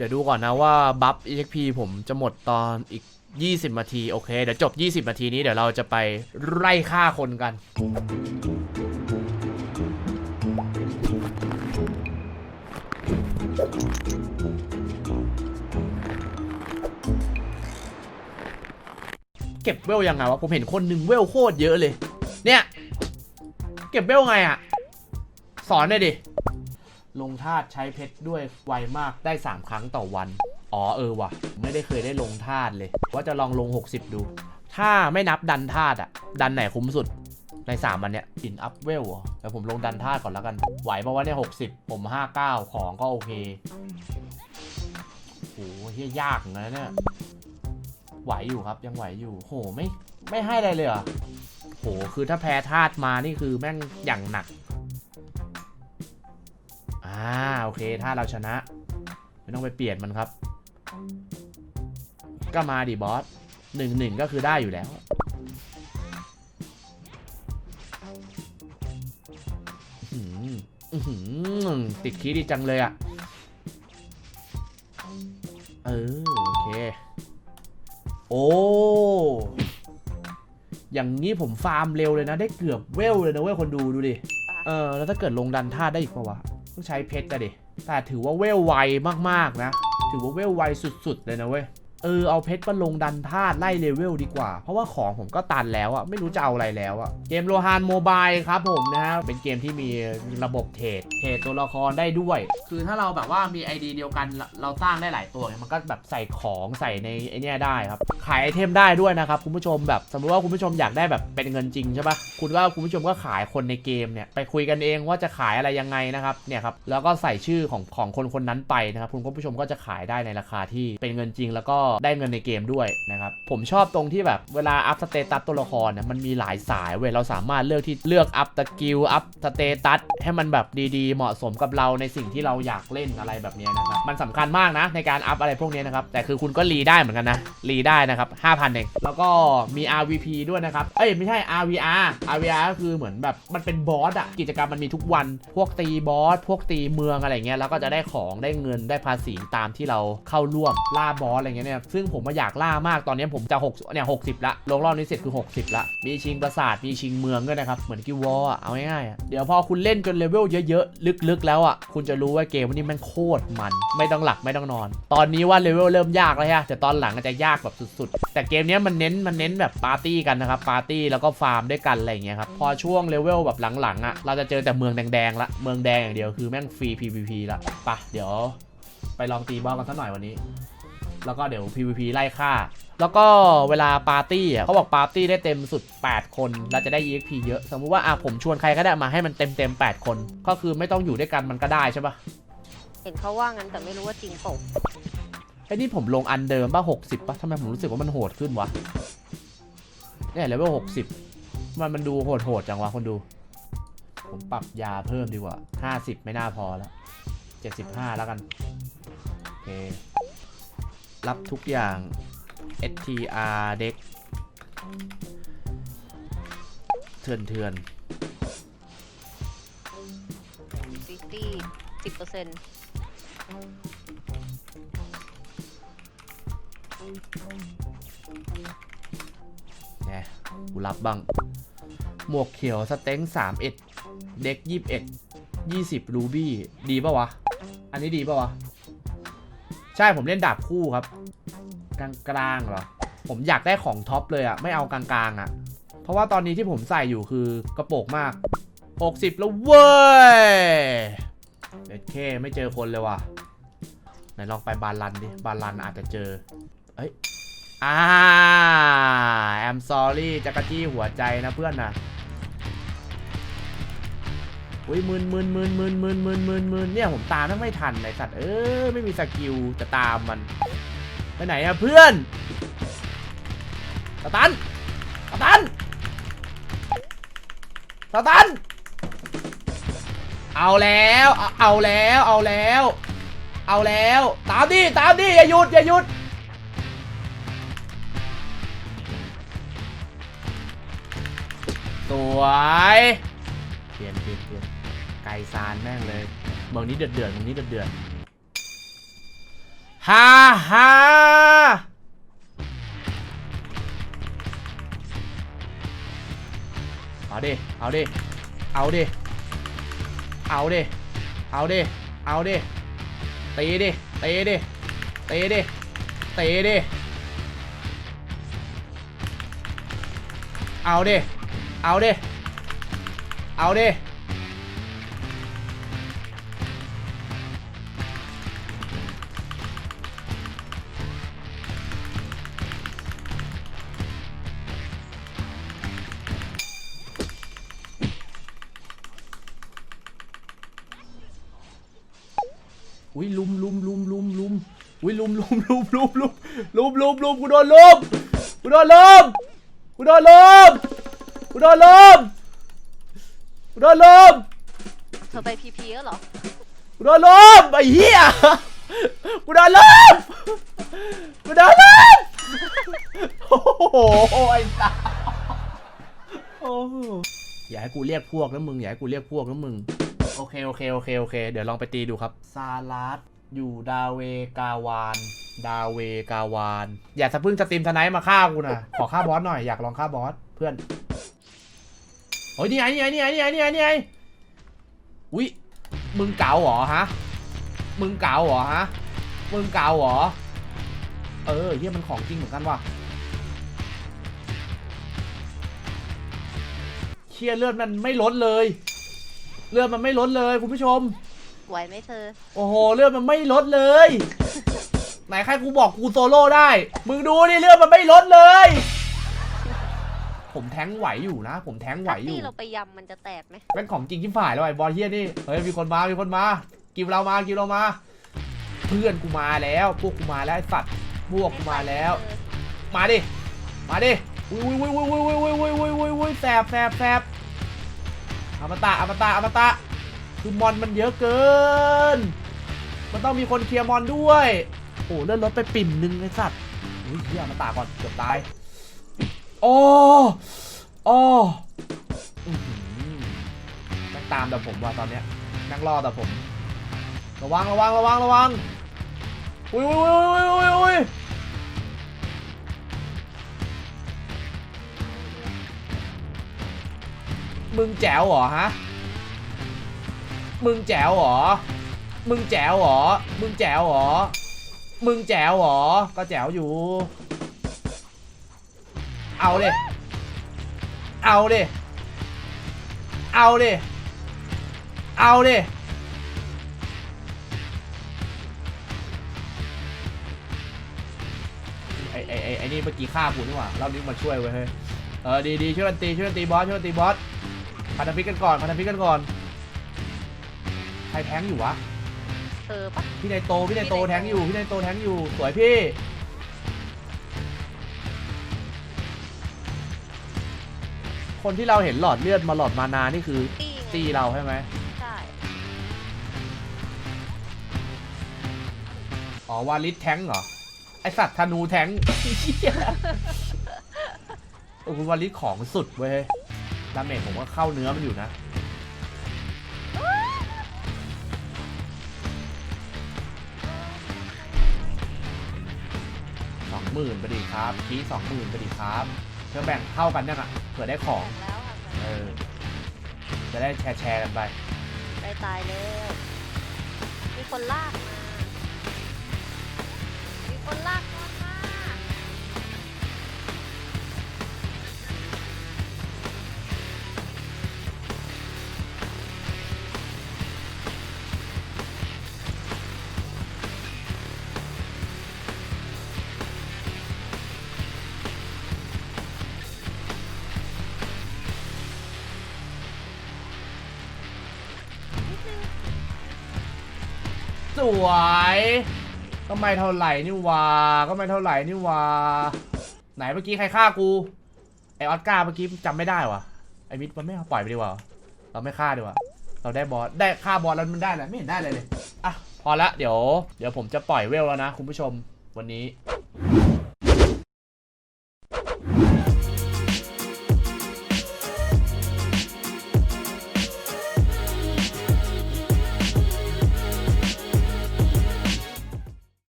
เดี๋ยวดูก่อนนะว่าบัฟ EXP ผมจะหมดตอนอีก 20นาทีโอเค เดี๋ยวจบ 20นาทีนี้เดี๋ยวเราจะไปไล่ฆ่าคนกัน เก็บเวลยังไงวะ ผมเห็นคนหนึ่งเวลโคตรเยอะเลย เนี่ย เก็บเวลไงอะสอนหน่อยดิ ลงธาตุใช้เพชรด้วยไวมากได้ 3 ครั้งต่อวัน อ๋อเออว่ะ ไม่ได้เคยได้ลงธาตุเลย ว่าจะลองลง 60 ดู ถ้าไม่นับดันธาตุอะดันไหนคุ้มสุดใน3วันเนี้ยอินอัพเวลอะแต่ผมลงดันธาตุก่อนแล้วกัน ไหวเพราะว่าเนี่ย60 ผม 59 ของก็โอเคโหเฮียยากเหมือนกันนะเนี่ยไหวอยู่ครับยังไหวอยู่โหไม่ไม่ให้อะไรเลยเหรอโหคือถ้าแพ้ธาตุมานี่คือแม่งอย่างหนัก อ่าโอเค ถ้าเราชนะ ไม่ต้องไปเปลี่ยนมันครับ ก็มาดิบอสหนึ่งหนึ่งก็คือได้อยู่แล้ว ติดคีดีจังเลยอะเออโอเค โอ้อย่างนี้ผมฟาร์มเร็วเลยนะ ได้เกือบเวลเลยนะเว้ยคนดูดูดิ เออ แล้วถ้าเกิดลงดันท่าได้อีกปะวะ ต้องใช้เพชรอะดิแต่ถือว่าเวลไวมากๆนะ ถือว่าเวลไวสุด ๆ เลยนะเว้ย เออเอาเพชรมาลงดันธาตุไล่เลเวลดีกว่า เพราะว่าของผมก็ตันแล้วอะไม่รู้จะเอาอะไรแล้วอะเกมโลฮานโมบายครับผมนะฮะเป็นเกมที่มีระบบเทรดเทรดตัวละครได้ด้วย คือถ้าเราแบบว่ามี ID เดียวกันเราสร้างได้หลายตัวมันก็แบบใส่ของใส่ในไอเนี้ยได้ครับ ขายไอเทมได้ด้วยนะครับคุณผู้ชมแบบสมมติว่าคุณผู้ชมอยากได้แบบเป็นเงินจริงใช่ปะคุณว่าคุณผู้ชมก็ขายคนในเกมเนี่ยไปคุยกันเองว่าจะขายอะไรยังไงนะครับเนี่ยครับแล้วก็ใส่ชื่อของของคนคนนั้นไปนะครับคุณผู้ชมก็จะขายได้ในราคาที่เป็นเงินจริงแล้วก็ได้เงินในเกมด้วยนะครับผมชอบตรงที่แบบเวลาอัพสเตตัสตัวละครเนี่ยมันมีหลายสายเว้ยเราสามารถเลือกที่เลือกอัพสกิลอัพสเตตัสให้มันแบบดีๆ เหมาะสมกับเราในสิ่งที่เราอยากเล่นอะไรแบบนี้นะครับมันสำคัญมากนะในการอัพอะไรพวกนี้นะครับแต่คือคุณก็รีได้เหมือนกันนะรีได้นะครับ5,000เองแล้วก็มี RVP ด้วยนะครับ เอ้ยไม่ใช่ RVR RVR ก็คือเหมือนแบบมันเป็นบอสอะกิจกรรมมันมีทุกวัน พวกตีบอส พวกตีเมืองอะไรเงี้ย แล้วก็จะได้ของได้เงินได้ภาษีตามที่เราเข้าร่วมล่าบอสอะไรเงี้ยเนี่ยซึ่งผมมาอยากล่ามากตอนนี้ผมจะ6เนี่ย60ละลงรอบนี้เสร็จคือ 60 ละ มีชิงปราสาท มีชิงเมืองด้วยนะครับ เหมือนกิววอลอะเอาง่ายๆเดี๋ยวพอคุณเล่นจนเลเวลเยอะๆ ลึกๆ แล้วอะ คุณจะรู้ว่าเกมวันนี้มันโคตรมัน ไม่ต้องหลับไม่ต้องนอน ตอนนี้ว่าเลเวลเริ่มยากแล้วฮะแต่ตอนหลังก็จะยากแบบสุดๆ แต่เกมนี้มันเน้นมันเน้นแบบปาร์ตี้กันนะครับปาร์ตี้แล้วก็ฟาร์มด้วยกันอะไรอย่างเงี้ยครับพอช่วงเลเวลแบบหลังๆอะเราจะเจอแต่เมืองแดงๆละเมืองแดงอย่างเดียวคือแม่งฟรี PVP ละปะเดี๋ยว ไปลองตีบอลกันสักหน่อยวันนี้ แล้วก็เดี๋ยว PVP ไล่ฆ่า แล้วก็เวลาปาร์ตี้อะเขาบอกปาร์ตี้ได้เต็มสุด 8 คน แล้วจะได้ EXP เยอะ สมมุติว่าอะผมชวนใครก็ได้มาให้มันเต็มเต็มๆ8คน ก็คือไม่ต้องอยู่ด้วยกันมันก็ได้ใช่ปะเห็นเขาว่างั้นแต่ไม่รู้ว่าจริงเปล่าไอ้นี่ผมลงอันเดิมป่ะ60ป่ะทำไมผมรู้สึกว่ามันโหดขึ้นวะเนี่ยเลเวล60 มันมันดูโหดโหดๆจังวะคนดู ผมปรับยาเพิ่มดีกว่า 50 ไม่น่าพอแล้ว 75 แล้วกัน โอเค รับทุกอย่าง STR เด็กเถื่อนเถื่อนซิตี้สิบเปอร์เซ็นต์ๆไงกูรับบ้าง หมวกเขียวสเต็ง3 1เด็ก21 20รูบี้ ดีปะวะ อันนี้ดีปะวะ ใช่ผมเล่นดาบคู่ครับกลางกลางๆเหรอ ผมอยากได้ของท็อปเลยอะไม่เอากลางๆอะเพราะว่าตอนนี้ที่ผมใส่อยู่คือกระโปรงมาก 60 แล้วเว้ยเด็ดเคไม่เจอคนเลยว่ะไหนลองไปบาลันดิ บาลันอาจจะเจอ เอ้ยอ่า I'm sorry จักรจี้หัวใจนะเพื่อนนะ อุ้ยมึนมึนมึนมึนมึนมึนมึนมึนเนี่ยผมตามไม่ทันไอสัตว์เออไม่มีสกิลจะตามมันไปไหนอะเพื่อนสตันสตันสตันเอาแล้วเอาแล้วเอาแล้ว เอาแล้วตามดิตามดิอย่าหยุดอย่าหยุดสวยเปลี่ยนเปลี่ยน ลี่ยนไกลซานแม่งเลยเมืองนี้เดือดเดือดเมืองนี้เดือดเดือดฮ่าฮ่าเอาดิ เอาดิ เอาดิ เอาดิ เอาดิ เอาดิตีดิตีดิตีดิตีดิ เอาดิ เอาดิ เอาดิ อุ้ยลุมลุมลุมลุมลุมอุ้ยลุมลุมลุมลุมลุมลุมลุมลุมกูโดนลุมกูโดนลุมกูโดนลุมกูโดนลุมกูโดนลุมเธอไปพีพีแล้วเหรอกูโดนลุมไอ้เหี้ยกูโดนลุมกูโดนลุมโอ้โหไอ้ตาโอ้โหอย่าให้กูเรียกพวกนะมึงอย่าให้กูเรียกพวกนะมึง โอเค โอเค โอเค โอเค เดี๋ยวลองไปตีดูครับ ซาลัดอยู่ดาเวกาวาน ดาเวกาวาน อย่าสะพึ่งสตรีมทนายมาฆ่ากูนะขอฆ่าบอสหน่อย อยากลองฆ่าบอสเพื่อน โอ้ยนี่ไงนี่ไงนี่ไงนี่ไงนี่ไงนี่ไงอุ้ยมึงเก๋าเหรอฮะ มึงเก๋าเหรอฮะ มึงเก๋าเหรอ เออเฮียมันของจริงเหมือนกันว่ะเชียเลือดมันไม่ลดเลย เลือดมันไม่ลดเลยคุณผู้ชม ไหวไหมเธอ โอ้โหเลือดมันไม่ลดเลย ไหนใครกูบอกกูโซโล่ได้ มึงดูดิเลือดมันไม่ลดเลย ผมแท้งไหวอยู่นะ ผมแท้งไหวถ้าอยู่ตีเราไปยำมันจะแตกไหมเป็นของจริงที่ฝ่ายแล้วไอ้บอลเฮียนี่ เฮ้ยมีคนมา มีคนมา กิวเรามา กิวเรามา เพื่อนกูมาแล้ว พวกกูมาแล้วไอ้สัตว์ พวกกูมาแล้ว มาดิ มาดิ อุ้ยอุ้ยอุ้ยอุ้ยอุ้ยอุ้ยอุ้ยอุ้ยอุ้ยอุ้ยแสบแสบแสบ อมตะอมตะอมตะคือมอนมันเยอะเกิน มันต้องมีคนเคลียร์มอนด้วย โอ้เลื่อนรถไปปิ่มหนึ่งไอ้สัตว์อุ้ยเฮียอมตะก่อนเกือบตายโอ้โอ้อื้อหือแม่งตามแต่ผมว่ะตอนเนี้ยนั่งรอแต่ผม ระวังระวังระวังระวังอุ้ยอุ้ยอุ้ย มึงแจ๋วเหรอฮะ มึงแจ๋วเหรอ มึงแจ๋วเหรอ มึงแจ๋วเหรอ มึงแจ๋วเหรอ ก็แจ๋วอยู่ เอาดิ เอาดิ เอาดิ เอาดิไอ้ไอ้ไอไอนี่เมื่อกี้ฆ่ากูนี่หว่าเรานี้มาช่วยเว้ยเฮ้ย เออดีดีช่วยกันตีช่วยกันตีบอสช่วยกันตีบอส พันธมิตรกันก่อนพันธมิตรกันก่อนใครแทงอยู่วะเธอปะพี่นายโตพี่นายโตแทงอยู่พี่นายโตแทงอยู่สวยพี่คนที่เราเห็นหลอดเลือดมาหลอดมานานี่คือตีไงตีเราใช่ไหมใช่อ๋อวาลิสแทงเหรอไอสัตว์ธนูแทงเหี้ยโอ้คุณวาลิสของสุดเว้ย ดาเมจผมก็เข้าเนื้อมันอยู่นะ สองหมื่นไปดีครับคีสองหมื่นไปดีครับเธอแบ่งเท่ากันยังอะเผื่อได้ของ แล้วค่ะเออ จะได้แชร์แชร์กันไปได้ตายแล้วมีคนลากมา มีคนลาก สวยก็ไม่เท่าไหร่นี่วาก็ไม่เท่าไหร่นี่วาไหนเมื่อกี้ใครฆ่ากูไอออสการ์เมื่อกี้จำไม่ได้วะไอมิดมันไม่เอาปล่อยไปดีกว่าเราไม่ฆ่าดีกว่าเราได้บอสได้ฆ่าบอสแล้วมันได้อะไรไม่เห็นได้เลยเลยอะพอละเดี๋ยว เดี๋ยวผมจะปล่อยเวลแล้วนะคุณผู้ชมวันนี้